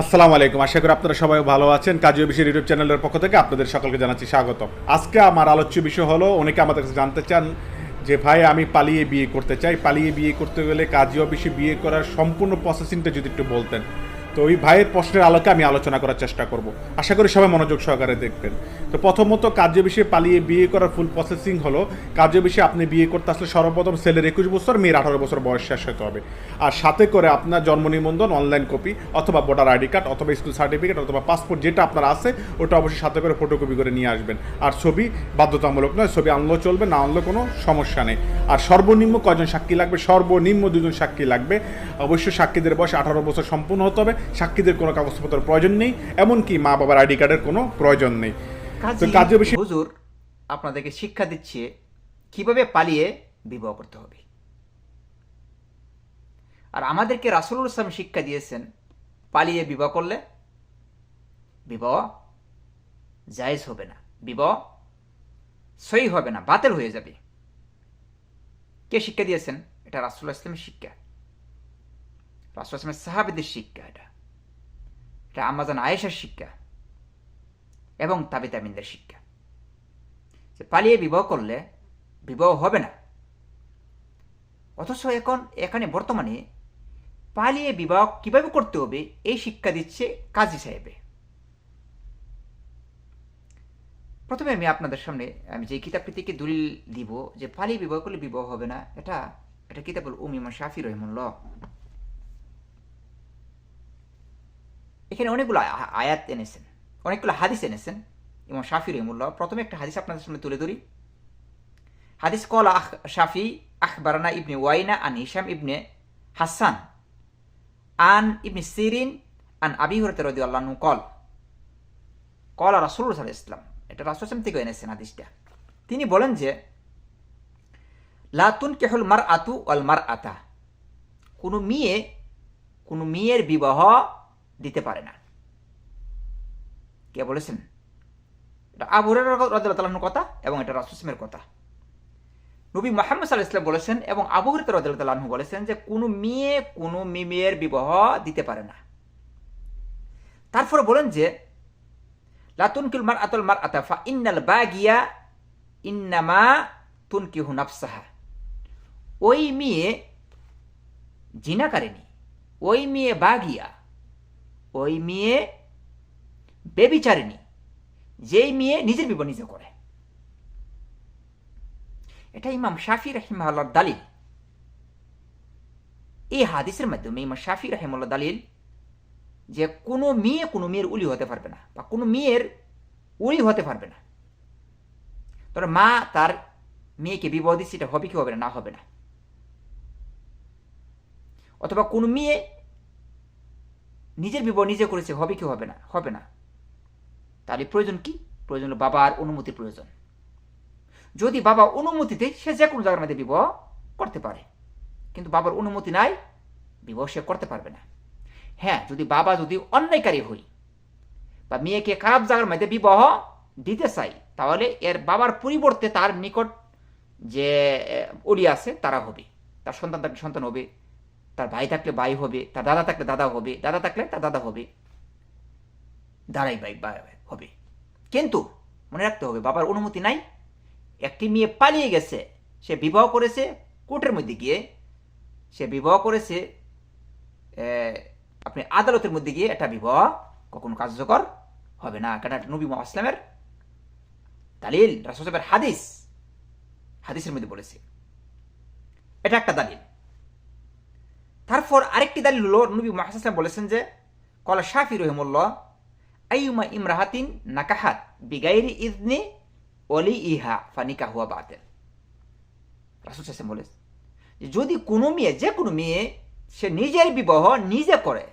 আসসালামু আলাইকুম। আশা করি আপনারা সবাই ভালো আছেন। কাজী বিশ্বের ইউটিউব চ্যানেলের পক্ষ থেকে আপনাদের সকলকে জানাচ্ছি স্বাগত আজকে আমার আলোচ্য বিষয় হলো, অনেকে আমাদের কাছে জানতে চান যে, ভাই, আমি পালিয়ে বিয়ে করতে চাই। পালিয়ে বিয়ে করতে গেলে কাজী অফিসে বিয়ে করার সম্পূর্ণ প্রসেসিংটা যদি একটু বলতেন। তো ওই ভাইয়ের প্রশ্নের আলোকে আমি আলোচনা করার চেষ্টা করব। আশা করি সবাই মনোযোগ সহকারে দেখবেন। তো প্রথমত কার্য বিষয়ে পালিয়ে বিয়ে করার ফুল প্রসেসিং হলো কার্য বিষয়ে আপনি বিয়ে করতে আসলে সর্বপ্রথম ছেলের একুশ বছর, মেয়ের আঠারো বছর বয়স শেষ হতে হবে। আর সাথে করে আপনার জন্ম নিবন্ধন অনলাইন কপি অথবা ভোটার আইডি কার্ড অথবা স্কুল সার্টিফিকেট অথবা পাসপোর্ট যেটা আপনার আছে, ওটা অবশ্যই সাথে করে ফটোকপি করে নিয়ে আসবেন। আর ছবি বাধ্যতামূলক নয়, ছবি আনলেও চলবে, না আনলেও কোনো সমস্যা নেই। আর সর্বনিম্ন কয়জন সাক্ষী লাগবে? সর্বনিম্ন দুজন সাক্ষী লাগবে। অবশ্যই সাক্ষীদের বয়স আঠারো বছর সম্পূর্ণ হতে হবে। সাক্ষীদের কোনো কাগজপত্রের প্রয়োজন নেই এমনকি মা বাবার আইডি কার্ডের কোনো প্রয়োজন নেই। তো কাজী কার্য হুজুর আপনাদেরকে শিক্ষা দিচ্ছে কীভাবে পালিয়ে বিবাহ করতে হবে। আর আমাদেরকে রাসুলুল ইসলাম শিক্ষা দিয়েছেন পালিয়ে বিবাহ করলে বিবাহ জায়েজ হবে না। বিবাহ সই হবে না বাতিল হয়ে যাবে। কে শিক্ষা দিয়েছেন? এটা রাসুল্লাহ ইসলামের শিক্ষা। রাসুল ইসলামের সাহাবিদের শিক্ষা এটা। এটা আমাজান আয়েশার শিক্ষা এবং তাবি তামিনদের শিক্ষা। যে পালিয়ে বিবাহ করলে বিবাহ হবে না। অথচ এখন, এখানে বর্তমানে পালিয়ে বিবাহ কীভাবে করতে হবে, এই শিক্ষা দিচ্ছে কাজী সাহেবে। প্রথমে আমি আপনাদের সামনে, আমি যে কিতাবটি থেকে দলিল দিব যে পালিয়ে বিবাহ করলে বিবাহ হবে না, এটা এটা কিতাবুল উমিমা শাফি রহমুল্লাহ। এখানে অনেকগুলো আয়াত এনেছেন, অনেকগুলো হাদিস এনেছেন। ইমাম শাফি রহিমুল্লাহ, প্রথমে একটা হাদিস আপনাদের সামনে তুলে ধরি। হাদিস কল আখ, শাফি, আখবারানা ইবনে ওয়াইনা, আন হিসাম ইবনে হাসান, আন ইবনে সিরিন, আন আবি হরতে রদি আল্লাহ কল। কল রাসুল সাল ইসলাম এটা রাসুল ইসলাম থেকে এনেছেন হাদিসটা। তিনি বলেন যে লাতুন কেহল মার আতু অল মার আতা কোনো মেয়ে, কোনো মেয়ের বিবাহ দিতে পারে না। কে বলেছেন? এটা আবু রাদিয়াল্লাহু কথা এবং এটা রাসুসমের কথা। নবী মোহাম্মদ সাল্লাহ ইসলাম বলেছেন এবং আবু হরিত রাদিয়াল্লাহু বলেছেন যে কোনো মেয়ে কোনো মেয়ের বিবাহ দিতে পারে না। তারপরে বলেন যে লাতুন লাতুনকিল মার আতল মার আতাফা ইন্নাল বা গিয়া ইন্নামা তুন তুনকিহু নাফসাহা। ওই মেয়ে জিনাকারিনী ওই মেয়ে বাগিয়া ওই মেয়ে বেবিচারিণী যেই মেয়ে নিজের বিবাহ নিজে করে। এটা ইমাম শাফি রাহিমাল্লার দালিল। এই হাদিসের মাধ্যমে ইমাম শাফি রাহিমাল্লাহ দালিল যে কোনো মেয়ে কোনো মেয়ের উলি হতে পারবে না বা কোনো মেয়ের উলি হতে পারবে না। তোর মা তার মেয়েকে বিবাহ দিচ্ছে, এটা হবে কি হবে না না হবে না। অথবা কোনো মেয়ে নিজের বিবাহ নিজে করেছে, হবে কি হবে না? হবে না। তাহলে প্রয়োজন কি? প্রয়োজন বাবার অনুমতির প্রয়োজন। যদি বাবা অনুমতি দেয় সে যে কোনো জায়গার মধ্যে বিবাহ করতে পারে, কিন্তু বাবার অনুমতি নাই, বিবাহ সে করতে পারবে না। হ্যাঁ যদি বাবা যদি অন্যায়কারী হই বা মেয়েকে খারাপ জায়গার মধ্যে বিবাহ দিতে চাই, তাহলে এর বাবার পরিবর্তে তার নিকট যে অলি আছে, তারা হবে। তার সন্তান থাকলে সন্তান হবে। তার ভাই থাকলে ভাই হবে, তার দাদা থাকলে দাদা হবে, দাদা থাকলে তার দাদা হবে। দাঁড়াই ভাই হবে। কিন্তু মনে রাখতে হবে, বাবার অনুমতি নাই। একটি মেয়ে পালিয়ে গেছে, সে বিবাহ করেছে কোর্টের মধ্যে গিয়ে। সে বিবাহ করেছে আপনি আদালতের মধ্যে গিয়ে এটা বিবাহ কখনো কার্যকর হবে না। এটা নবী ইসলামের দালিল রাসুলের হাদিস। হাদিসের মধ্যে বলেছে, এটা একটা দালিল। তারপর আরেকটি দালিল হলো, নবী মাহাসাম বলেছেন যে, কলা শাফি রহিমুল্লাহ আইমা ইমরাহাতিন নাকাহাত বিগাইরি ইজনি অলি ইহা ফানিকা হুয়া বাতেল রাসুল সাসেম যদি কোনো মেয়ে, যে কোনো মেয়ে সে নিজের বিবাহ নিজে করে,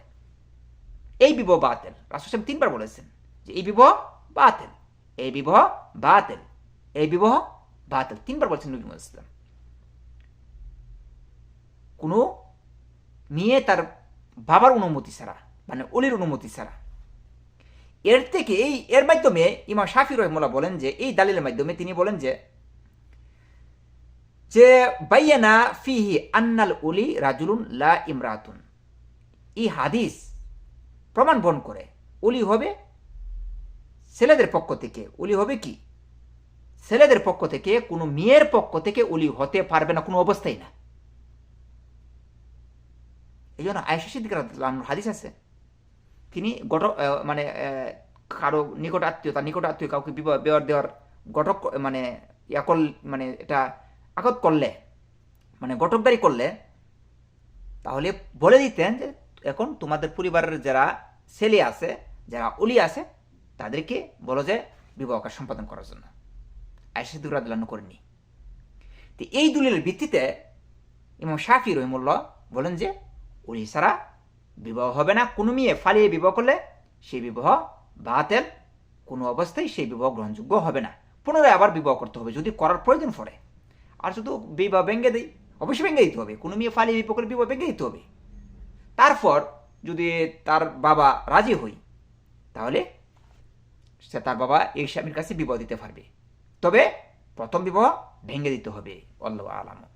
এই বিবাহ বাতেল। রাসুল সাহেব তিনবার বলেছেন যে, এই বিবাহ বাতেল, এই বিবাহ বাতেল, এই বিবাহ বাতেল। তিনবার বলছেন নবী ইসলাম কোনো মেয়ে তার বাবার অনুমতি ছাড়া মানে অলির অনুমতি ছাড়া। এর থেকে এই, এর মাধ্যমে ইমাম শাফি রহমুল্লাহ বলেন যে, এই দালিলের মাধ্যমে তিনি বলেন যে যে বাইয়ানা ফিহি আন্নাল উলি রাজুলুন লা ইমরাতুন। এই হাদিস প্রমাণ বহন করে ওলি হবে ছেলেদের পক্ষ থেকে। ওলি হবে কি? ছেলেদের পক্ষ থেকে, কোনো মেয়ের পক্ষ থেকে ওলি হতে পারবে না কোনো অবস্থায় না। এই জন্য আয়সা সিদ্দিকার হাদিস আছে। তিনি গট মানে কারও নিকট আত্মীয়, তার নিকট আত্মীয় কাউকে বিবাহ দেওয়ার গটক মানে ইয়াকল মানে এটা আগত করলে মানে গটকদারি করলে, তাহলে বলে দিতেন যে, এখন তোমাদের পরিবারের যারা ছেলে আছে, যারা অলি আছে, তাদেরকে বলো যে, বিবাহ কাজ সম্পাদন করার জন্য। আয়সা দুরাদুল্লাহ করেনি তো এই দলিলের ভিত্তিতে ইমাম শাফি রহিমুল্লাহ বলেন যে অলি ছাড়া বিবাহ হবে না। কোনো মেয়ে ফালিয়ে বিবাহ করলে সেই বিবাহ বাতেল। কোনো অবস্থায় সেই বিবাহ গ্রহণযোগ্য হবে না। পুনরায় আবার বিবাহ করতে হবে, যদি করার প্রয়োজন পড়ে। আর শুধু বিবাহ ভেঙে দেয় অবশ্যই ভেঙে দিতে হবে। কোনো মেয়ে ফালিয়ে বিবাহ করে বিবাহ ভেঙে দিতে হবে। তারপর যদি তার বাবা রাজি হই, তাহলে সে তার বাবা এই স্বামীর কাছে বিবাহ দিতে পারবে। তবে প্রথম বিবাহ ভেঙে দিতে হবে। অল্লাহ আলাম।